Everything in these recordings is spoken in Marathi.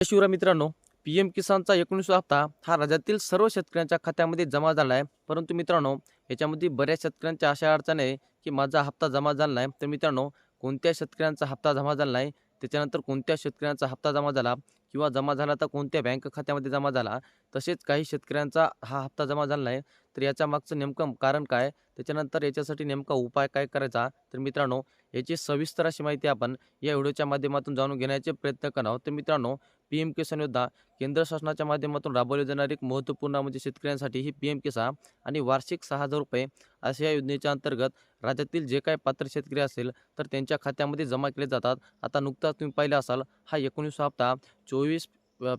शिवराय मित्रांनो पी एम किसानचा एकोणीसवा हप्ता हा राज्यातील सर्व शेतकऱ्यांच्या खात्यामध्ये जमा झाला आहे परंतु मित्रांनो याच्यामध्ये बऱ्याच शेतकऱ्यांच्या अशा अडचण आहे की माझा हप्ता जमा झाला नाही. तर मित्रांनो कोणत्या शेतकऱ्यांचा हप्ता जमा झाला नाही त्याच्यानंतर कोणत्या शेतकऱ्यांचा हप्ता जमा झाला किंवा जमा झाला तर कोणत्या बँक खात्यामध्ये जमा झाला तसेच काही शेतकऱ्यांचा हा हप्ता जमा झाला नाही. तर याच्या मागचं नेमकं कारण काय? त्याच्यानंतर याच्यासाठी नेमका उपाय काय करायचा? तर मित्रांनो याची सविस्तर अशी माहिती आपण या व्हिडिओच्या माध्यमातून जाणून घेण्याचे प्रयत्न करणार आहोत. तर मित्रांनो पी एम किसान योद्धा केंद्र शासनाच्या माध्यमातून राबवली जाणारी एक महत्त्वपूर्ण म्हणजे शेतकऱ्यांसाठी ही पी एम किसान आणि वार्षिक सहा हजार रुपये अशा या योजनेच्या अंतर्गत राज्यातील जे काही पात्र शेतकरी असेल तर त्यांच्या खात्यामध्ये जमा केले जातात. आता नुकताच तुम्ही पाहिलं असाल हा एकोणीसवा हप्ता चोवीस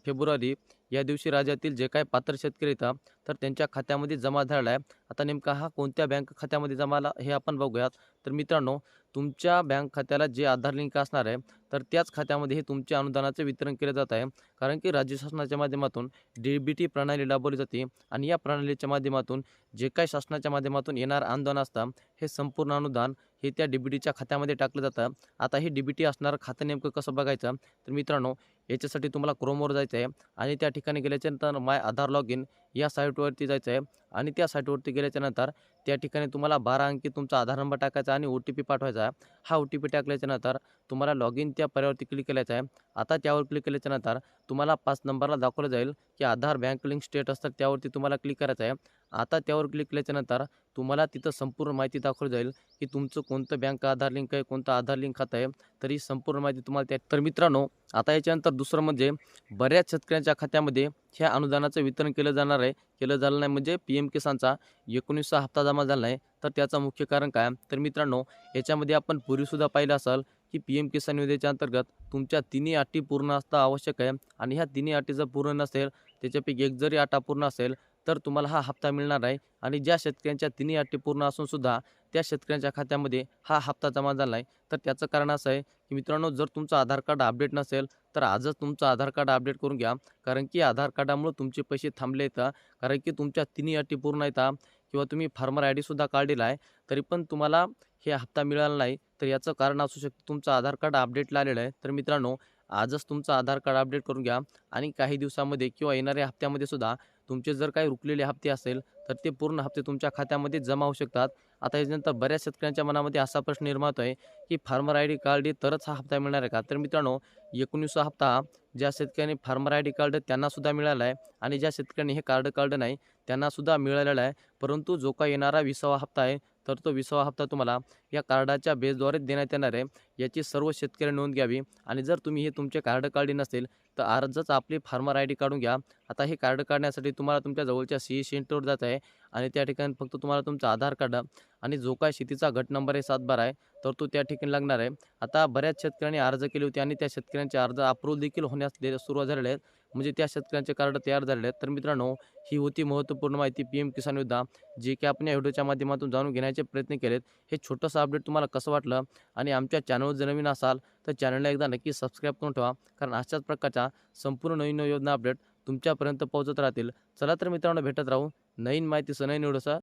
फेब्रुवारी या दिवशी राज्यातील जे काही पात्र शेतकरी येतात तर त्यांच्या खात्यामध्ये जमा झाला आहे. आता नेमका हा कोणत्या बँक खात्यामध्ये जमा आला हे आपण बघूयात. तर मित्रांनो तुमच्या बँक खात्याला जे आधार लिंक असणार आहे तर त्याच खात्यामध्ये हे तुमच्या अनुदानाचे वितरण केले जात आहे. कारण की राज्य शासनाच्या माध्यमातून डी बी टी प्रणाली राबवली जाते आणि या प्रणालीच्या माध्यमातून जे काही शासनाच्या माध्यमातून येणार अनुदान असतं हे संपूर्ण अनुदान हे त्या डी बी टीच्या खात्यामध्ये टाकलं जातं. आता हे डी बी टी असणारं खातं नेमकं कसं बघायचं? तर मित्रांनो याच्यासाठी तुम्हाला क्रोमवर जायचं आहे आणि त्या ठिकाणी गेल्याच्यानंतर माय आधार लॉग इन या साईटवरती जायचं आहे आणि त्या साईटवरती गेल्याच्यानंतर त्या ठिकाणी तुम्हाला बारा अंकी तुमचा आधार नंबर टाकायचा आणि ओ टी पी पाठवायचा. हा ओ टी पी टाकल्याच्यानंतर तुम्हाला लॉग इन त्या पर्यावरती क्लिक केल्याचं आहे. आता त्यावर क्लिक केल्याच्यानंतर तुम्हाला पाच नंबरला दाखवलं जाईल की आधार बँक लिंक स्टेटस तर त्यावरती तुम्हाला क्लिक करायचं आहे. आता त्यावर क्लिक केल्याच्यानंतर तुम्हाला तिथं संपूर्ण माहिती दाखवली जाईल की तुमचं कोणतं बँक आधार लिंक आहे कोणतं आधार लिंक खातं आहे. तरी संपूर्ण माहिती तुम्हाला त्या तर मित्रांनो आता याच्यानंतर दुसरं म्हणजे बऱ्याच शेतकऱ्यांच्या खात्यामध्ये ह्या अनुदानाचं वितरण केलं जाणार आहे. केलं झालं नाही म्हणजे पी एम किसानचा एकोणीसचा हप्ता जमा झाला नाही. तर त्याचं मुख्य कारण काय? तर मित्रांनो याच्यामध्ये आपण पूर्वीसुद्धा पाहिलं असाल की पी एम किसान योजनेच्या अंतर्गत तुमच्या तिन्ही अटी पूर्ण असणं आवश्यक आहे. आणि ह्या तिन्ही अटी जर पूर्ण नसेल त्याच्यापैकी एक जरी अटा पूर्ण असेल तर तुम्हाला हा हप्ता मिळणार आहे आणि ज्या शेतकऱ्यांच्या तिन्ही अटी पूर्ण असूनसुद्धा त्या शेतकऱ्यांच्या खात्यामध्ये हा हप्ता जमा झाला नाही. तर त्याचं कारण असं आहे की मित्रांनो जर तुमचं आधार कार्ड अपडेट नसेल तर आजच तुमचं आधार कार्ड अपडेट करून घ्या. कारण की आधार कार्डामुळे तुमचे पैसे थांबले येतात कारण की तुमच्या तिन्ही अटी पूर्ण येतात किंवा तुम्ही फार्मर आय डीसुद्धा काढलेला आहे तरी पण तुम्हाला हे हप्ता मिळाला नाही. तर याचं कारण असू शकतं तुमचं आधार कार्ड अपडेटला आलेलं आहे. तर मित्रांनो आजच तुमचं आधार कार्ड अपडेट करून घ्या. आणि काही दिवसामध्ये किंवा येणाऱ्या हप्त्यामध्ये सुद्धा तुमचे जर काही रुकलेले हप्ते असेल तर ते पूर्ण हप्ते तुमच्या खात्यामध्ये जमा होऊ शकतात. आता याच्यानंतर बऱ्याच शेतकऱ्यांच्या मनामध्ये असा प्रश्न निर्माण होतो आहे की फार्मर आय डी कार्ड तरच हा हप्ता मिळणार आहे का? तर मित्रांनो एकोणीसवा हप्ता ज्या शेतकऱ्यांनी फार्मर आय डी कार्ड त्यांनासुद्धा मिळाला आहे आणि ज्या शेतकऱ्यांनी हे कार्ड कार्ड नाही त्यांनासुद्धा मिळालेलं आहे. परंतु जो का येणारा विसावा हप्ता आहे तर तो विसावा हप्ता तुम्हाला या कार्डाच्या बेसद्वारे देण्यात येणार आहे. याची सर्व शेतकरी नोंद घ्यावी. आणि जर तुम्ही हे तुमचे कार्ड काढले नसेल तर अर्जच आपली फार्मर आय डी काढून घ्या. आता हे कार्ड काढण्यासाठी तुम्हाला तुमच्या जवळच्या सी ई सेंटरवर जात आहे. आणि त्या ठिकाणी फक्त तुम्हाला तुमचं आधार कार्ड आणि जो काय शेतीचा गट नंबर आहे सातबारा आहे तर तो त्या ठिकाणी लागणार आहे. आता बऱ्याच शेतकऱ्यांनी अर्ज केले होते आणि त्या शेतकऱ्यांचे अर्ज अप्रूव्ह देखील होण्यास सुरुवात झालेले आहेत म्हणजे त्या शेतकऱ्यांचे कार्ड तयार झालेले आहेत. तर मित्रांनो ही होती महत्त्वपूर्ण माहिती पी एम किसान युद्धा जे की आपण या व्हिडिओच्या माध्यमातून जाणून घेण्याचे प्रयत्न केलेत. हे छोटंसं अपडेट तुम्हाला कसं वाटलं आणि आमच्या चॅनलवर जर नवीन असाल तर चॅनलला एकदा नक्की सबस्क्राईब करून ठेवा. कारण अशाच प्रकारच्या संपूर्ण नवीन योजना अपडेट तुमच्यापर्यंत पोहोचत राहतील. चला तर मित्रांनो भेटत राहू नवीन माहितीसह नवीन व्हिडिओसह.